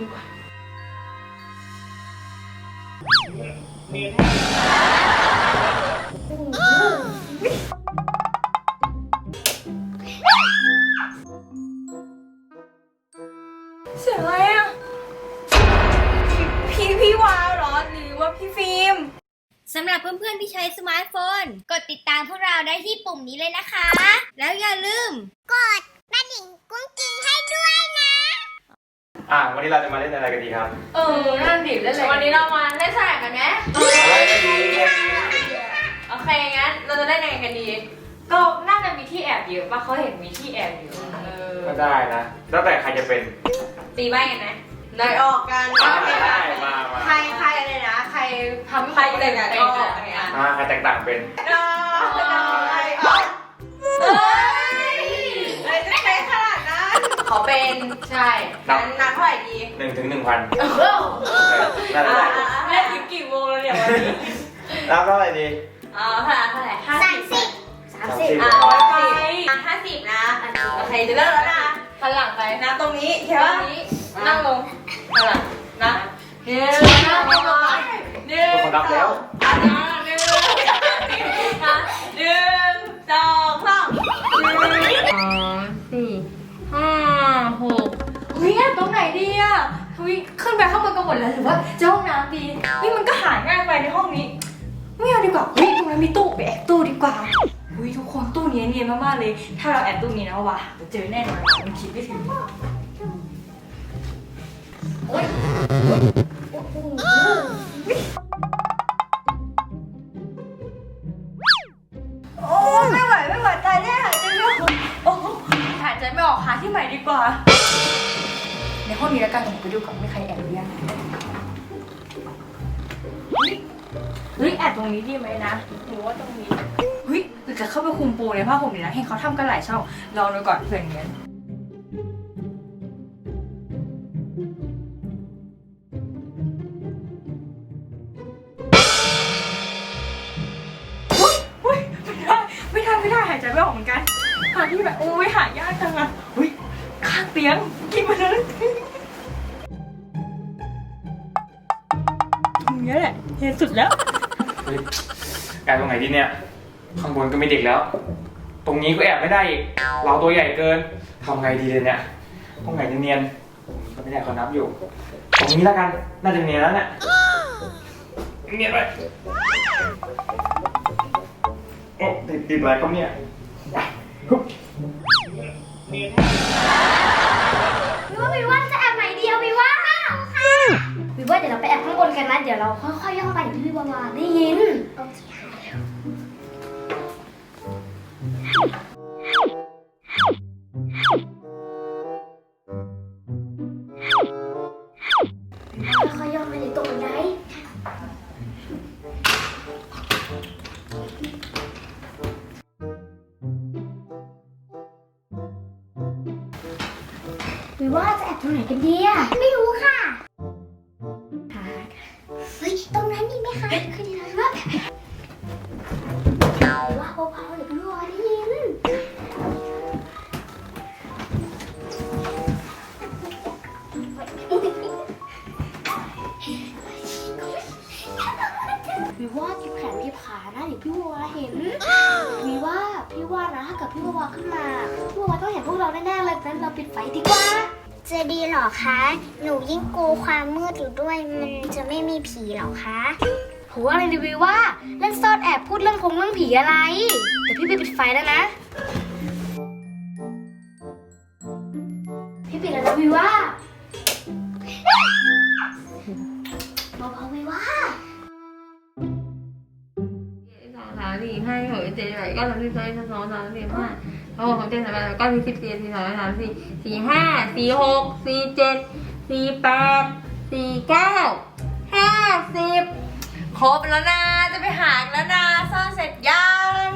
ดูก่อนเสียงอะไรอะ พี่พี่วาวเหรอ หรือว่าพี่ฟิล์ม สำหรับเพื่อนๆที่ใช้สมาร์ทโฟน กดติดตามพวกเราได้ที่ปุ่มนี้เลยนะคะ แล้วอย่าลืม กด อะวันนี้เราจะมาเล่นอะไรกันดีครับเออนั่นดิเล่นอะไรวันนี้เรามาเล่นสนามกันไหมอะไรกันดีกันดีโอเคงั้นเราจะเล่นยังไงกันดี ก็น่าจะมีที่แอบเยอะป่ะเขาเห็นมีที่แอบอยู่เออก็ได้นะแล้วแต่ใครจะเป็นตีใบกันไหมนายออกกันได้มามาใครใครเลยนะ ใครทำใครแต่งกันก็อะมาใครแตกต่างเป็น ขอเป็นใช่นับนั้นนับเท่าไหร่ดีหนึ่งถึงหนึ่งพันเออนั่นแหละเล่นถึงกี่โมงแล้วเนี่ยวันนี้แล้วก็อะไรดีอ่าเท่าไหร่เท่าไหร่ห้าสามสิสิบบสามสิบ30อะร้อยสิไปบอะห้าสิบนะโอเคจะเริ่มแล้วนะหันหลังไปนับตรงนี้ใช่แค่ปะนี้นั่งลงหันหลังนะหนึ่งสองหนึ่งทุกคนรับแล้วอะหนึ่งสองอะหนึ่งสองสาม นดีอะเฮ้ยขึ้นไปข้างบนกันหมดแล้วหรือว่าจะห้องน้ำดีเฮ้ยมันก็หายง่ายไปในห้องนี้ ไม่เอาดีกว่าเฮ้ยตรงนั้นมีตู้ไปแอบตู้ดีกว่าเฮ้ยทุกคนตู้นี้เนียนมากๆเลย ถ้าเราแอบตู้นี้นะวะเดี๋ยวเจอแน่นอนมันคิดไม่ถึงโอ๊ยโอ้ไม่ไหวไม่ไหวตายแน่หายใจไม่ออกโอ้หายใจไม่ออกหาที่ใหม่ดีกว่า ในห้องนี้แล้วกันผมไปดูก่อนไม่ใครแอบหรือยังเฮ้ยเฮ้ยแอบตรงนี้ดีไหมนะหรือว่าตรงนี้เฮ้ยหรือจะเข้าไปคุมปูในผ้าห่มนี้นะเห็นเขาทำกันหลายช่องลองดูก่อนเผื่อเงี้ยเฮ้ยเฮ้ยไม่ได้ไม่ได้หายใจไม่ออกเหมือนกันหาที่แบบโอ้ยหายากจังอะเฮ้ยข้างเตียงกินมาเลย เห็นสุดแล้ว เฮ้ยแอบตรงไหนดีเนี่ย ข้างบนก็ไม่เด็กแล้ว ตรงนี้ก็แอบไม่ได้อีกเราตัวใหญ่เกินทำไงดีเลยเนี่ย ตรงไหนเนียนๆก็ไม่ได้เขานับอยู่ ตรงนี้แล้วกัน น่าจะเนียนแล้วเนี่ย เนียนไปโอ้ติดติดอะไรก็เนี่ยฮึบวิว่าวิว่าจะ เดี๋ยวเราไปแอบข้างบนกันนะ เดี๋ยวเราค่อยๆย่องไปเดี๋ยวพี่วิวาวาได้ยิน โอเคค่อยๆย่องไปในตรงบันไดวิว่าจะแอบตรงไหนกันดีอะไม่รู้ มีว่าว่าเบาๆเดี๋ยวพี่วได้ยินวิว่ากิบแขนกิบขานะเดี๋ยวพี่วัวเห็นวิว่าพี่ว่านะถ้าเกิดพี่วัวขึ้นมาพี่วัวต้องเห็นพวกเราแน่ๆเลยงั้นเราปิดไฟดีกว่า จะดีเหรอคะ หนูยิ่งกลัวความมืดอยู่ด้วย มันจะไม่มีผีเหรอคะโหอะไรดีวิว่าเล่นซ่อนแอบพูดเรื่องคงเรื่องผีอะไร เดี๋ยวพี่ไปปิดไฟแล้วนะ พี่ปิดแล้วนะวิว่าเบาๆวิว่าสองสามสี่ห้าหกเจ็ดแปดเก้าสิบสิบเอ็ดสิบสองสิบสามสิบสี่ห้า หกเจ็ดแปดเก้าสิบสิบเอ็ดสิบสองสิบสามสี่สี่ห้าสี่หกสี่เจ็ดสี่แปดสี่เก้าห้าสิบครบแล้วนะ จะไปหาแล้วนะซ่อนเสร็จยัง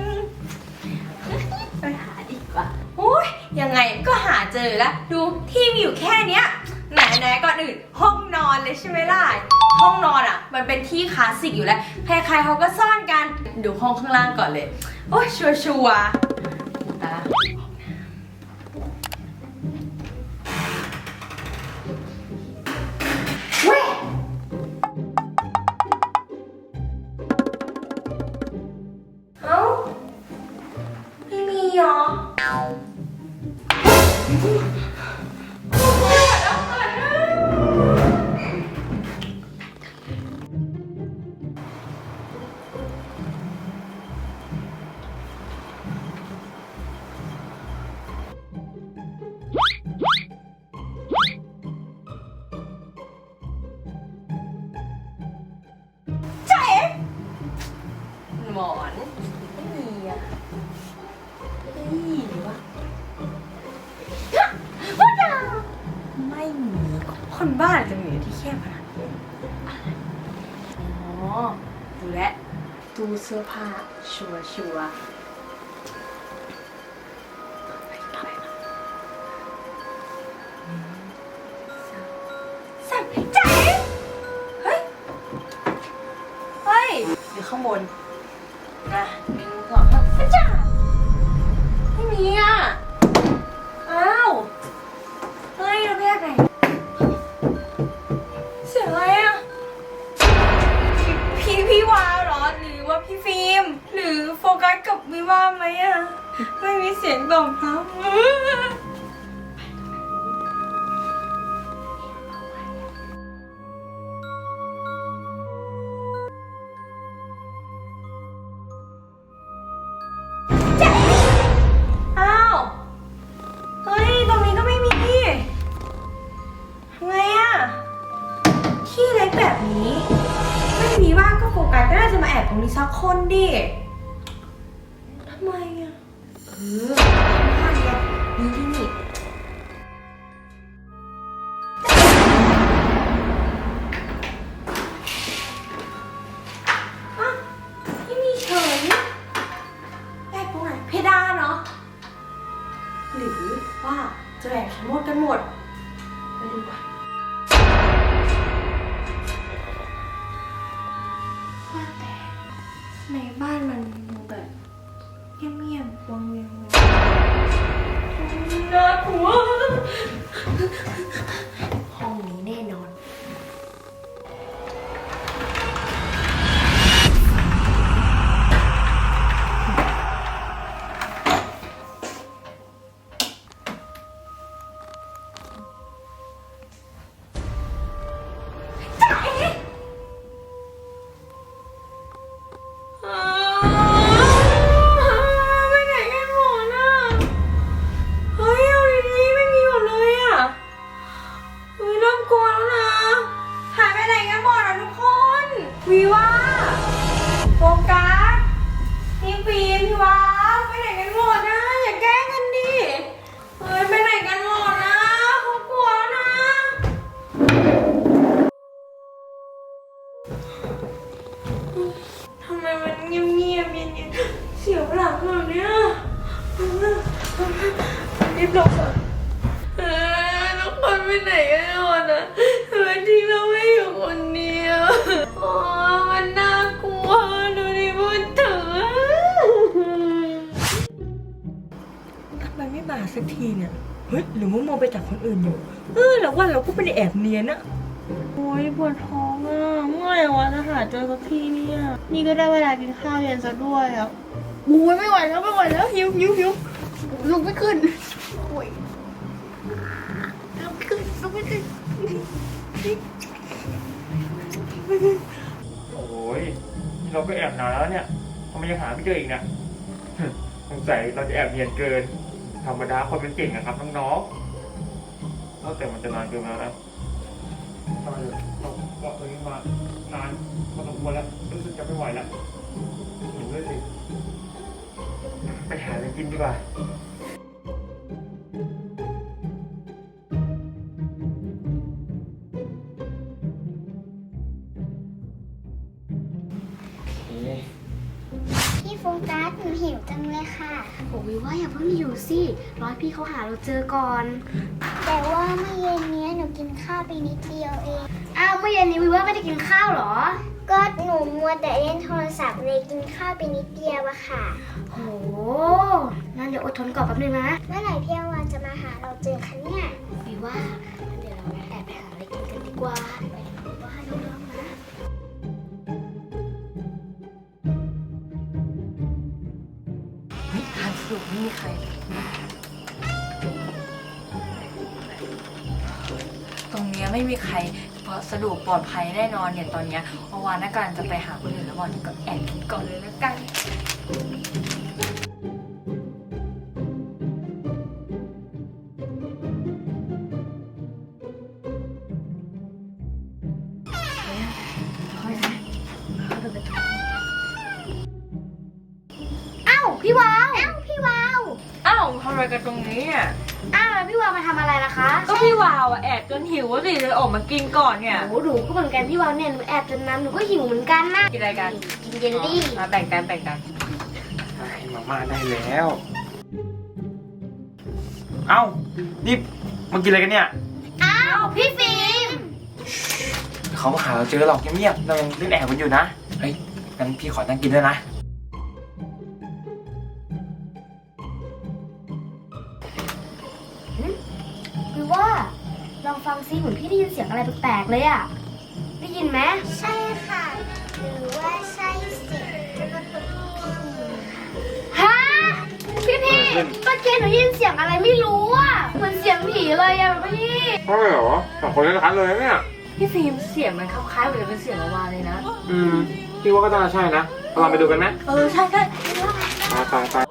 ไปหาดีกว่าโอ้ยยังไงก็หาเจอแล้ว ดูที่มีอยู่แค่เนี้ยไหนไหนๆก่อนอื่น ห้องนอนเลยใช่ไหมล่ะห้องนอนอะ มันเป็นที่คลาสสิกอยู่แล้ว ใครๆเขาก็ซ่อนกัน ดูห้องข้างล่างก่อนเลย โอ้ยชัวร์ คนบ้าจะมีอยู่ที่แคบขนาดนี้อ๋อดูแลวตู้เสื้อผ้าชัวชัวสับใจเฮ้ย เฮ้ยหรือข้างบนนะหนึ่งสองสามจ้าไม่มีอะ หรือโฟกัสกับวิว่าไหมอะไม่มีเสียงตอบรับอ้าว เฮ้ย ตรงนี้ก็ไม่มีทำไงอะที่เล็กแบบนี้ ไม่มีว่างก็โฟกัสก็น่าจะมาแอบตรงนี้สักคนดิ ไมอะเออทำไมอะนี่นี่นี่ อะไม่มีเฉยแอบตรงไหนเพดานเนาะหรือว่าจะแบ่งฉันหมดกันหมด ไปดูก่อน ทำไมมันเงียบๆเย็นๆเสียวหลังแบบเนี้ยรีบลบก่อนเออทุกคนไปไหนกันหมดอะทำไมทิ้งเราไม่อยู่คนเดียวอ๋อมันน่ากลัวดูดิพูดถึงทำไมไม่มาสักทีเนี่ยเฮ้ยหรือว่าโมไปจากคนอื่นอยู่เออแล้วว่าเราก็ไม่ได้แอบเนียนอะ โอ้ยปวดท้องอะเมื่อไหร่วะจะหาเจอสักทีเนี่ยนี่ก็ได้เวลากินข้าวเย็นซะด้วยอะโอ้ยไม่ไหวแล้วไม่ไหวแล้วหิวหิวหิวลุกไม่ขึ้นโอ้ยลุกไม่ขึ้นลุกไม่ขึ้นโอ้ยนี่เราก็แอบนานแล้วเนี่ยทำไมยังหาไม่เจออีกนี่ยสงสัยเราจะแอบเนียนเกิน ธรรมดาคนเป็นเก่งนะครับน้องๆแล้วแต่มันจะนานเกินแล้วนะ ทำไมเราเกาะตัวนี้มานานพอสมควรแล้วรู้สึกจะไม่ไหวแล้วหิวเลยสิไปหาอะไรกินดีกว่า พี่โฟกัสหนูหิวจัง ค่ะโอ้ยว่าอย่าเพิ่งหิวสิร้อยพี่เขาหาเราเจอก่อน แต่ว่าเมื่อเย็นเนี้ยหนูกินข้าวไปนิดเดียวเอง อ้าวเมื่อเย็นนี้วิว่าไม่ได้กินข้าวเหรอ ก็หนูมัวแต่เล่นโทรศัพท์เลยกินข้าวไปนิดเดียวอะค่ะ โหงั้นเดี๋ยวอดทนก่อนแป๊บนึงนะ เมื่อไหร่พี่อวานจะมาหาเราเจอคะเนี่ยวิว่างั้นเดี๋ยวเราแอบไปหาอะไรกินกันดีกว่า รุปไม่มีใครตรงเนี้ยไม่มีใครเพราะสะดวกปลอดภัยแน่นอนเนี่ยตอนเนี้ยอวานนักการจะไปหาคนอื่นแล้ววันนี้ก็แอบกินก่อนเลยแล้วกันพี่วาวเอ้าพี่วาว ทำอะไรกันตรงนี้อะอ้าวแล้วพี่วาวมาทำอะไรล่ะคะก็พี่วาวอะแอบจนหิวสิเลยออกมากินก่อนเนี่ย โอ้หนูก็เหมือนกันพี่วาวเนี่ยหนูแอบจนน้ำหนูก็หิวเหมือนกันนะกินอะไรกันกินเยลลี่มาแบ่งกันแบ่งกันให้มาม่าได้แล้ว เอ้า นี่มากินอะไรกันเนี่ย อ้าวพี่ฟิล์มเขาหาเราเจอหรอกเงียบๆเรายังเล่นแอบกันอยู่นะ เฮ้ยงั้นพี่ขอนั่งกินด้วยนะ เหมือนพี่ได้ยินเสียงอะไรแปลกๆเลยอะได้ยินไหมใช่ค่ะ หรือว่าใช่เสียงฮะพี่พี่เมื่อกี้หนูได้ยินเสียงอะไรไม่รู้อะเหมือนเสียงผีเลยอะพี่ใช่เหรอสองคนเล่นคันเลยเนี่ยพี่ฟิล์มเสียงมันคล้ายๆเหมือนจะเป็นเสียงออกมาเลยนะ อืมพี่ว่าก็น่าใช่นะ เราไปดูกันไหมเออใช่ใช่ไปไปไป